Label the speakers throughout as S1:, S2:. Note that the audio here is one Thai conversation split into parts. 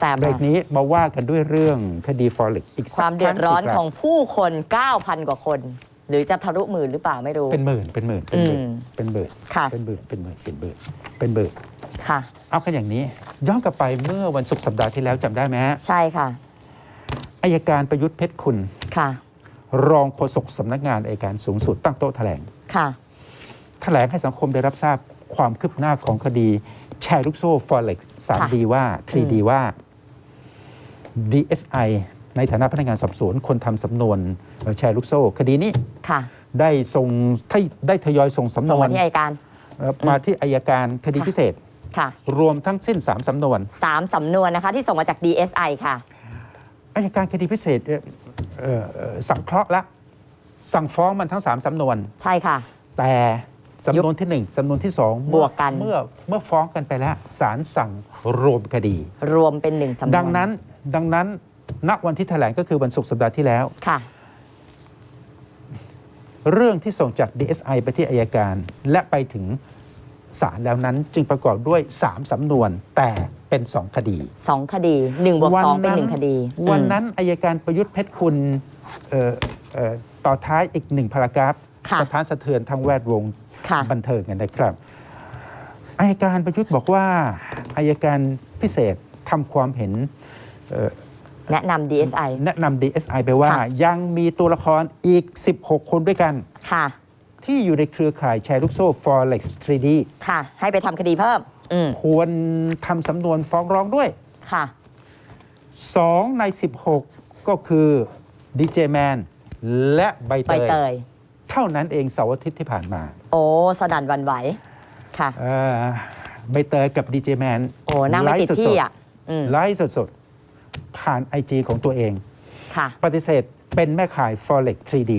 S1: แต่
S2: เบรกนี้มาว่ากันด้วยเรื่องคดีฟอเร็กอีก
S1: ค
S2: สัก
S1: วามเดือดร้อน
S2: คงสิ
S1: ข
S2: ค
S1: องผู้คน 9,000 กว่าคน หรือจะทะลุหมื่นหรือเปล่าไม่รู้
S2: เป็นหมื่นเป็นหมื่นเป็นหมื่น
S1: อืม
S2: เป็นหมื่น
S1: ค่ะ
S2: เป็นหมื่นเป็นหมื่นเป็นหมื่นเป็นหมื่น
S1: ค่ะ
S2: เอากันอย่างนี้ย้อนกลับไปเมื่อวันศุกร์สัปดาห์ที่แล้วจำได้ไหมฮะ
S1: ใช่ค่ะ
S2: อายการประยุทธ์เพชรคุณ
S1: ค่ะ
S2: รองโฆษกสำนักงานอายการสูงสุดตั้งโต๊ะแถลง
S1: ค่ะ
S2: แถลงให้สังคมได้รับทราบความคืบหน้าของคดีแชร์ลูกโซ่ฟอเร็กสามดีว่า 3D ว่า DSI ในฐานะพนักงานสอบสวนคนทำสำนวนเอ่อแชร์ลูกโซ่ คดีนี้
S1: ค่ะ
S2: ได้ส่งให้ได้ทยอยส่งสำน
S1: ส่ง
S2: วน
S1: มาที่อัยการ
S2: เอ่อมาที่อายการคดี
S1: ค่ะ
S2: พิเศษ
S1: ค่ะ
S2: รวมทั้งสิ้น 3สำนวน
S1: สามสำนวนนะคะที่ส่งมาจาก DSI ค่ะ
S2: อายการคดีพิเศษเอ่อเอ่อเอ่อสั่งเคราะห์ละสั่งฟ้องมันทั้ง 3สำนวน
S1: ใช่ค่ะ
S2: แต่ สำนวนที่ 1สำนวนที่ 2
S1: บวกกัน
S2: เมื่อเมื่อฟ้องกันไปแล้วศาลสั่งรวมคดี
S1: รวมเป็นหนึ่งสำนวน
S2: ดังนั้นดังนั้นณวันที่แถลงก็คือวันศุกร์สัปดาห์ที่แล้ว
S1: ค่ะ
S2: เรื่องที่ส่งจาก DSI ไปที่อายการ และไปถึงศาลแล้วนั้นจึงประกอบด้วย 3สำนวนแต่เป็น 2 คดี
S1: สองคดีหนึ่งบวกสองเป็นหนึ่งคดี
S2: วัน
S1: อืม
S2: นั้นอายการประยุทธ์เพชรคุณเอ่อเอ่อต่อท้ายอีกหนึ่งพารากราฟ
S1: ค่ะ
S2: สะท้านสะเทือนทั้งแวดวง
S1: ค่ะ
S2: บันเทิงกันนะครับอายการประยุทธ์บอกว่าอายการพิเศษทำความเห็น
S1: แนะนำ DSI
S2: แนะนำ DSI ไปว่า
S1: ค่ะ
S2: ยังมีตัวละครอีก 16 คนด้วยกัน
S1: ค่ะที่
S2: ที่อยู่ในเครือข่ายแชร์ลูกโซ่ Forex 3D
S1: ค่ะ ให้ไปทำคดีเพิ่มอืม
S2: ควรทำสำนวนฟ้องร้องด้วย
S1: ค่ะ
S2: 2ใน 16 ก็คือดีเจแมนและใบ
S1: ใบ
S2: เต
S1: เต
S2: ย
S1: ย
S2: เท่านั้นเองเสาร์อาทิตย์ที่ผ่านมา
S1: โอ้สนั่นหวันไหวค่ะ
S2: เอ่อใบเตยกับดีเจแมน
S1: โอ้นั่งไม่ติดที่อะอืม
S2: ไลฟ์สดๆ ผ่านไอจของตัวเอง
S1: ค่ะ
S2: ปฏิเสธเป็นแม่ขาย Forex 3D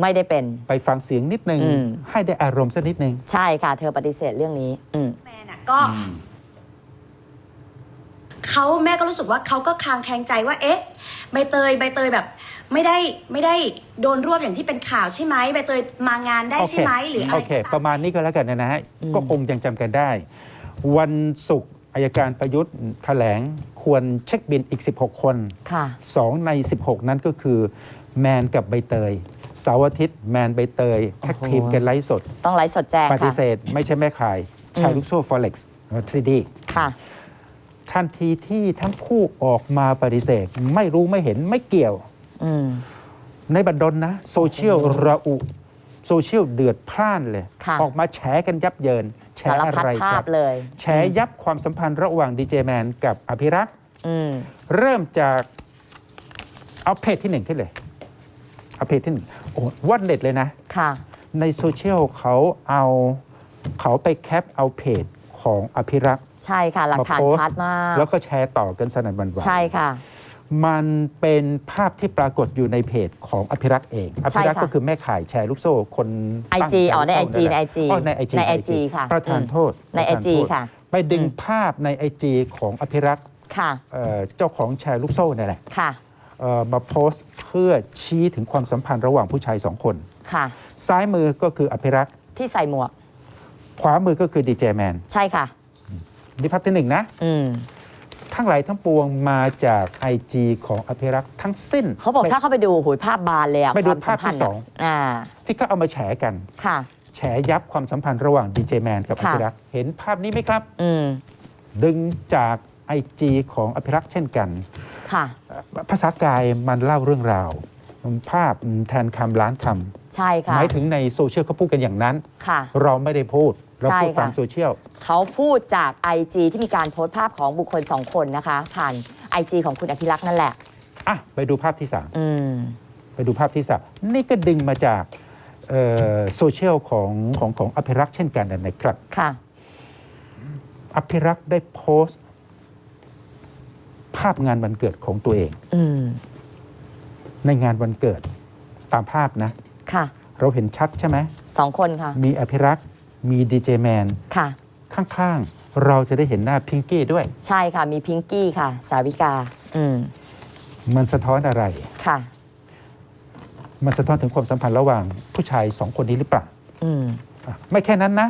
S1: ไม่ได้เป็น
S2: ไปฟังเสียงนิดนึง
S1: อืม
S2: ให้ได้อารมณ์สักนิดนึง
S1: ใช่ค่ะ เธอปฏิเสธเรื่องนี้ อืม
S3: แมนอะก็ เขาแม่ก็รู้สึกว่าเขาก็คลางแคลงใจว่า เอ๊ะ ใบเตยใบเตยแบบ ไม่ได้ไม่ได้โดนรวบอย่างที่เป็นข่าวใช่ไหมใบเตยมางานได้ใช่ไหมหรืออะไร
S2: โอเค
S3: ก็ตาม
S2: ประมาณนี้ก็แล้วกันนะฮะ
S1: อืม
S2: ก็คงยังจำกันได้ วันศุกร์อายการประยุทธ์แถลงควรเช็คบินอีก 16 คน
S1: ค่ะ
S2: 2ใน 16 นั้นก็คือแมนกับใบเตยเสาร์อาทิตย์แมนใบเตยแท็ก
S1: โอ้โห
S2: ทีมกันไลฟ์สด
S1: ต้องไลฟ์สดแจ้ง
S2: ปฏิ
S1: ค่ะ
S2: เสธ ไม่ใช่แม่ขายใช้
S1: อืม
S2: ลูกโซ่ Forex 3D
S1: ค่ะ
S2: ทันทีที่ทั้งคู่ออกมาปฏิเสธ ไม่รู้ไม่เห็นไม่เกี่ยว
S1: อืม
S2: ในบัดดลนะ โซเชียลระอุ โซเชียลเดือดพล่านเลย
S1: ค่ะ
S2: ออกมาแฉกันยับเยิน แฉ
S1: สาร
S2: อะ
S1: พัด
S2: ไร
S1: ภา
S2: ครั
S1: พ
S2: บ
S1: เลย
S2: แฉยับความสัมพันธ์ระหว่างดีเจแมนกับอภิรักษ์
S1: อืม
S2: เริ่มจากเอาเพจที่หนึ่งขึ้นเลย เอาเพจที่หนึ่งโอ้วันเด็ดเลยนะ
S1: ค่ะ
S2: ในโซเชียลเขาเอาเขาไปแคปเอาเพจของอภิรักษ์
S1: ใช่ค่ะ หลักฐาน
S2: มาโพสต์
S1: ชัดมาก
S2: แล้วก็แชร์ต่อกันสนั่นหวันไหว
S1: ใช่ค่ะ
S2: มันเป็นภาพที่ปรากฏอยู่ในเพจของอภิรักษ์เอง อภิรักษ์
S1: ค่ะ
S2: ก็คือแม่ข่ายแชร์ลูกโซ่คนตั้ง
S1: IG อ๋อใน IG ใน IG
S2: อ๋อในไอจี
S1: ใน IG ค่ะ
S2: ประธาน
S1: อืม
S2: โทษ
S1: ใน
S2: ประธา
S1: IG
S2: โทษ
S1: ค่ะ
S2: ไปดึง
S1: อืม
S2: ภาพในไอจีของอภิรักษ์
S1: ค่ะ
S2: เอ่อเจ้าของแชร์ลูกโซ่นี่แหละ
S1: ค่ะ
S2: เอ่อมาโพสต์เพื่อชี้ถึงความสัมพันธ์ระหว่างผู้ชายสองคน
S1: ค่ะ
S2: ซ้ายมือก็คืออภิรักษ์
S1: ที่ใส่หมวก
S2: ขวามือก็คือดีเจแมน
S1: ใช่ค่ะ
S2: นี่ภาพที่หนึ่งนะ
S1: อืม
S2: ทั้งหลายทั้งปวงมาจากไอจีของอภิรักษ์ทั้งสิ้น
S1: เขาบอกถ้าเข้าไปดูโอ้โหุยภาพบานเลยอะ
S2: ไปดู
S1: ความสัมพันธ์
S2: ภาพที่สองะ
S1: อ่า
S2: ที่เขาเอามาแฉกัน
S1: ค่ะ
S2: แฉยับความสัมพันธ์ระหว่างดีเจแมนกับอ
S1: ค่ะ
S2: ภิรักษ์เห็นภาพนี้ไหมครับ
S1: อืม
S2: ดึงจากไอจีของอภิรักษ์เช่นกัน
S1: ค่ะ
S2: เอ่อภาษากายมันเล่าเรื่องราว ภาพแทนคำล้านค
S1: ใช่ำค่ะ
S2: หมายถึงในโซเชียลเขาพูดกันอย่างนั้น
S1: ค่ะ
S2: เราไม่ได้พูด เรา
S1: ใช่
S2: พูด
S1: ค่ะ
S2: ตามโซเชียล
S1: เขาพูดจาก IG ที่มีการโพสต์ภาพของบุคคลสองคนนะคะ ผ่าน IG ของคุณอภิรักษ์นั่นแหละ
S2: อะ ไปดูภาพที่สาม
S1: อืม
S2: ไปดูภาพที่สามนี่ก็ดึงมาจากเอ่อโซเชียลของของของอภิรักษ์เช่นกันนะครับ
S1: ค่ะ
S2: อภิรักษ์ได้โพสต์ ภาพงานวันเกิดของตัวเอง
S1: อืม
S2: ในงานวันเกิดตามภาพนะ
S1: ค่ะ
S2: เราเห็นชัดใช่ไหม
S1: สองคนค่ะ
S2: มีอภิรักษ์มีดีเจแมน
S1: ค่ะ
S2: ข้างๆ เราจะได้เห็นหน้าพิงกี้ด้วย
S1: ใช่ค่ะ มีพิงกี้ค่ะ สาวิกา อืม
S2: มันสะท้อนอะไร
S1: ค่ะ
S2: มันสะท้อนถึงความสัมพันธ์ระหว่างผู้ชายสองคนนี้หรือเปล่า
S1: อืม
S2: อะไม่แค่นั้นนะ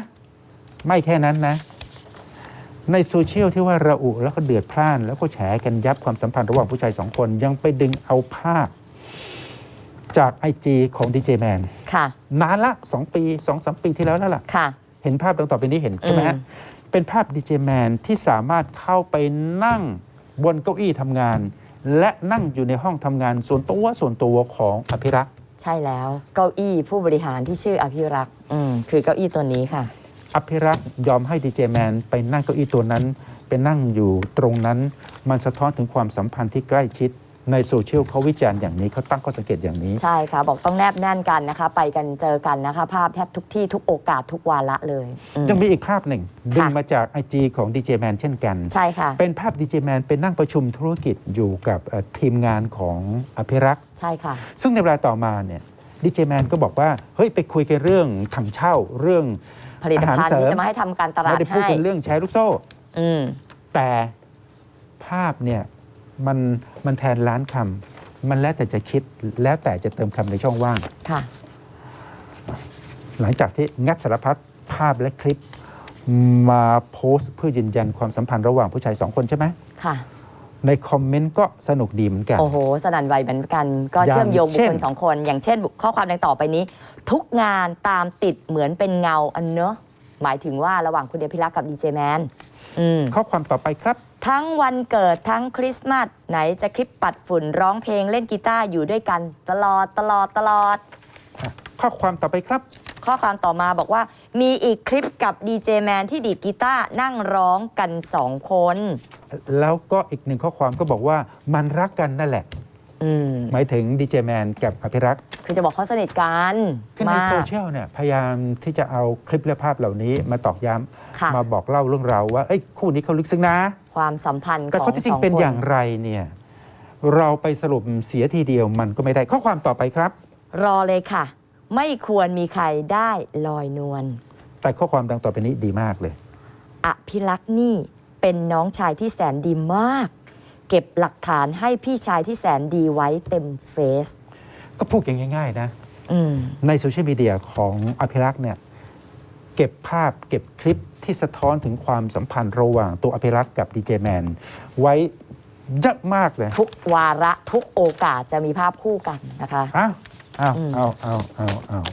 S2: ไม่แค่นั้นนะ ในโซเชียลที่ว่าระอุแล้วก็เดือดพล่าน แล้วก็แฉกันยับความสัมพันธ์ระหว่างผู้ชายสองคนยังไปดึงเอาภาพ จากไอจีของดีเจแมน
S1: ค่ะ
S2: นานละสองปีสองสามปีที่แล้วแล้วล่ะ
S1: ค่ะ
S2: เห็นภาพดังต่อไปนี้เห็น ใช่ไหมฮะ
S1: อืม
S2: เป็นภาพดีเจแมนที่สามารถเข้าไปนั่งบนเก้าอี้ทำงาน และนั่งอยู่ในห้องทำงานส่วนตัวส่วนตัวของอภิรักษ์
S1: ใช่แล้วเก้าอี้ผู้บริหารที่ชื่ออภิรักษ์อืมคือเก้าอี้ตัวนี้ค่ะ
S2: อภิรักษ์ยอมให้ดีเจแมนไปนั่งเก้าอี้ตัวนั้น ไปนั่งอยู่ตรงนั้น มันสะท้อนถึงความสัมพันธ์ที่ใกล้ชิด ในโซเชียลเขาวิจารณ์อย่างนี้เขาตั้งข้อสังเกตอย่างนี้
S1: ใช่ค่ะ บอกต้องแนบแน่นกันนะคะ ไปกันเจอกันนะคะ ภาพแทบทุกที่ทุกโอกาสทุกวาระเลยอืม
S2: ยังมีอีกภาพหนึ่งดึง
S1: ค่ะ
S2: มาจากไอจของดีเจแมนเช่นกัน
S1: ใช่ค่ะ
S2: เป็นภาพดีเจแมนเป็นนั่งประชุมธุรกิจอยู่กับเอ่อทีมงานของอภิรักษ์
S1: ใช่ค่ะ
S2: ซึ่งในเวลาต่อมาเนี่ยดีเจแมนก็บอกว่า เฮ้ย ไปคุยกันเรื่องถังเช่าเรื่อง
S1: ผลิตภัณฑ์
S2: อาหารเสริม
S1: ที่จะมาให้ทำการตลา
S2: ไม่
S1: ด
S2: ได้พูด
S1: ให้
S2: กันเรื่องแชร์ลูกโซ่
S1: อืม
S2: แต่ภาพเนี่ย มันมันแทนล้านคำมันแล้วแต่จะคิดแล้วแต่จะเติมคำในช่องว่าง
S1: ค่ะ
S2: หลังจากที่งัดสารพัดภาพและคลิป มาโพสต์เพื่อยืนยันความสัมพันธ์ระหว่างผู้ชายสองคนใช่ไหม
S1: ค่ะ
S2: ในคอมเมนต์ก็สนุกดีเหมือนกัน
S1: โอ้โห สนั่นไหวเหมือนกัน ก็
S2: อย่าง
S1: เชื่อมโยงบุค
S2: เช่
S1: คนลสองคน อย่างเช่นข้อความดังต่อไปนี้ ทุกงานตามติดเหมือนเป็นเงาอันเนอะหมายถึงว่าระหว่างคุณเดียพิรักษ์กับดีเจแมนอืม
S2: ข้อความต่อไปครับ
S1: ทั้งวันเกิดทั้งคริสต์มาสไหนจะคลิปปัดฝุ่นร้องเพลงเล่นกีตาร์อยู่ด้วยกันตลอดตลอดตลอด
S2: ข้อความต่อไปครับ
S1: ข้อความต่อมาบอกว่า มีอีกคลิปกับดีเจแมนที่ดีดกีตาร์นั่งร้องกันสองคน
S2: แล้วก็อีกหนึ่งข้อความก็บอกว่ามันรักกันนั่นแหละ
S1: อืม
S2: หมายถึงดีเจแมนกับอภิรักษ์
S1: คือจะบอกเขาสนิทกัน
S2: คือใน
S1: มาก
S2: โซเชียลเนี่ยพยายามที่จะเอาคลิปและภาพเหล่านี้มาตอกย้
S1: ค่ะำ
S2: มาบอกเล่าเรื่องราวว่าเอ้ยคู่นี้เขาลึกซึ้งนะ
S1: ความสัมพันธ์
S2: แต่
S1: ของ
S2: ข้อที่จริ
S1: ส
S2: ง
S1: อง
S2: เป็น
S1: คน
S2: อย่างไรเนี่ยเราไปสรุปเสียทีเดียวมันก็ไม่ได้ข้อความต่อไปครับ
S1: รอเลยค่ะ ไม่ควรมีใครได้ลอยนวล
S2: แต่ข้อความดังต่อไปนี้ดีมากเลย
S1: อภิรักษ์นี่เป็นน้องชายที่แสนดีมาก เก็บหลักฐานให้พี่ชายที่แสนดีไว้เต็มเฟซ
S2: ก็พูดอย่างง่าย ๆ นะ
S1: อืม
S2: ในโซเชียลมีเดียของอภิรักษ์เนี่ยเก็บภาพเก็บคลิปที่สะท้อนถึงความสัมพันธ์ระหว่างตัวอภิรักษ์กับดีเจแมนไว้เยอะมากเลย
S1: ทุกวาระทุกโอกาสจะมีภาพคู่กันนะคะ
S2: อ้าวอ้าว
S1: อืม
S2: อ้าวอ้าวอ้าวอ้าว